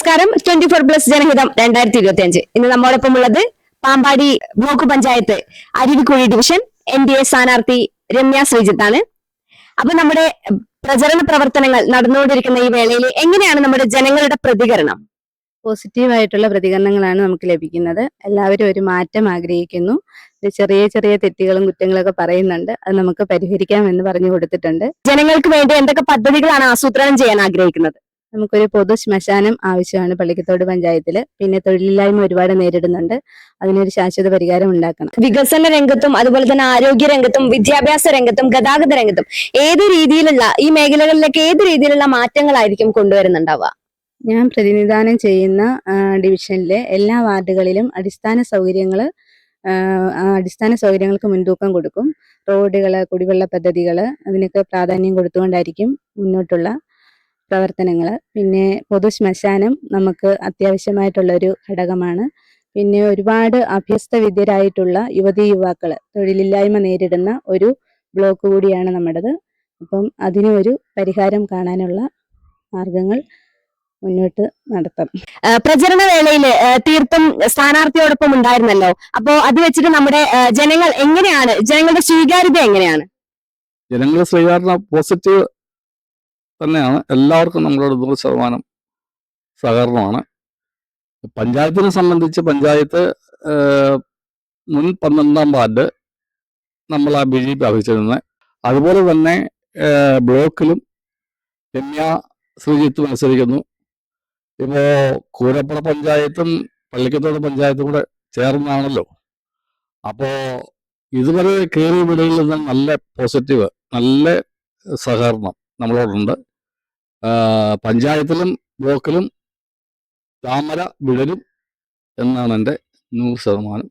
നമസ്കാരം. Twenty four plus ജനഹിതം രണ്ടായിരത്തി ഇരുപത്തി അഞ്ച് ഇന്ന് നമ്മോടൊപ്പം ഉള്ളത് Pampady block panchayat Aruvikkuzhi division N D A സ്ഥാനാർത്ഥി രമ്യ ശ്രീജിത്താണ്. അപ്പൊ നമ്മുടെ പ്രചരണ പ്രവർത്തനങ്ങൾ നടന്നുകൊണ്ടിരിക്കുന്ന ഈ വേളയിൽ എങ്ങനെയാണ് നമ്മുടെ ജനങ്ങളുടെ പ്രതികരണം? പോസിറ്റീവായിട്ടുള്ള പ്രതികരണങ്ങളാണ് നമുക്ക് ലഭിക്കുന്നത്. എല്ലാവരും ഒരു മാറ്റം ആഗ്രഹിക്കുന്നു. ചെറിയ ചെറിയ തെറ്റുകളും കുറ്റങ്ങളൊക്കെ പറയുന്നുണ്ട്. അത് നമുക്ക് പരിഹരിക്കാം എന്ന് പറഞ്ഞു കൊടുത്തിട്ടുണ്ട്. ജനങ്ങൾക്ക് വേണ്ടി എന്തൊക്കെ പദ്ധതികളാണ് ആസൂത്രണം ചെയ്യാൻ ആഗ്രഹിക്കുന്നത്? നമുക്കൊരു പൊതു ശ്മശാനം ആവശ്യമാണ് പള്ളിക്കത്തോട് പഞ്ചായത്തിൽ പിന്നെ തൊഴിലില്ലായ്മ ഒരുപാട് നേരിടുന്നുണ്ട്. അതിനൊരു ശാശ്വത പരിഹാരം ഉണ്ടാക്കണം. വികസന രംഗത്തും അതുപോലെ തന്നെ ആരോഗ്യ രംഗത്തും വിദ്യാഭ്യാസ രംഗത്തും ഗതാഗത രംഗത്തും ഏത് രീതിയിലുള്ള ഈ മേഖലകളിലേക്ക് ഏത് രീതിയിലുള്ള മാറ്റങ്ങളായിരിക്കും കൊണ്ടുവരുന്നുണ്ടാവുക? ഞാൻ പ്രതിനിധാനം ചെയ്യുന്ന ഡിവിഷനിലെ എല്ലാ വാർഡുകളിലും അടിസ്ഥാന സൗകര്യങ്ങൾ അടിസ്ഥാന സൗകര്യങ്ങൾക്ക് മുൻതൂക്കം കൊടുക്കും. റോഡുകൾ കുടിവെള്ള പദ്ധതികൾ അതിനൊക്കെ പ്രാധാന്യം കൊടുത്തുകൊണ്ടായിരിക്കും മുന്നോട്ടുള്ള പ്രവർത്തനങ്ങൾ പിന്നെ പൊതു ശ്മശാനം നമുക്ക് അത്യാവശ്യമായിട്ടുള്ള ഒരു ഘടകമാണ്. പിന്നെ ഒരുപാട് അഭ്യസ്ത വിദ്യരായിട്ടുള്ള യുവതി യുവാക്കൾ തൊഴിലില്ലായ്മ നേരിടുന്ന ഒരു ബ്ലോക്ക് കൂടിയാണ് നമ്മുടേത്. അപ്പം അതിന് ഒരു പരിഹാരം കാണാനുള്ള മാർഗങ്ങൾ മുന്നോട്ട് നടത്തും. പ്രചരണ വേളയിൽ തീർത്തും സ്ഥാനാർത്ഥിയോടൊപ്പം ഉണ്ടായിരുന്നല്ലോ. അപ്പോ അത് വെച്ചിട്ട് നമ്മുടെ ജനങ്ങൾ എങ്ങനെയാണ്? ജനങ്ങളുടെ സ്വീകാര്യത എങ്ങനെയാണ്? ജനങ്ങളുടെ സ്വീകാര്യത പോസിറ്റീവ് തന്നെയാണ് എല്ലാവർക്കും നമ്മളോട് നൂറ് ശതമാനം സഹകരണമാണ്. പഞ്ചായത്തിനെ സംബന്ധിച്ച് പഞ്ചായത്ത് മുൻ പന്ത്രണ്ടാം വാർഡ് നമ്മൾ ആ ബി ജെ പി അഭിച്ചിരുന്നത് അതുപോലെ തന്നെ ബ്ലോക്കിലും രമ്യ ശ്രീജിത്ത് മത്സരിക്കുന്നു. ഇപ്പോൾ കൂരപ്പുഴ പഞ്ചായത്തും പള്ളിക്കത്തോട് പഞ്ചായത്തും കൂടെ ചേർന്നാണല്ലോ. അപ്പോൾ ഇതുവരെ കയറിയ വീടുകളിൽ നിന്ന് നല്ല പോസിറ്റീവ് നല്ല സഹകരണം നമ്മളോടുണ്ട്. പഞ്ചായത്തിലും ബ്ലോക്കിലും താമര വിടരും എന്നാണ് എന്റെ നൂറ് ശതമാനം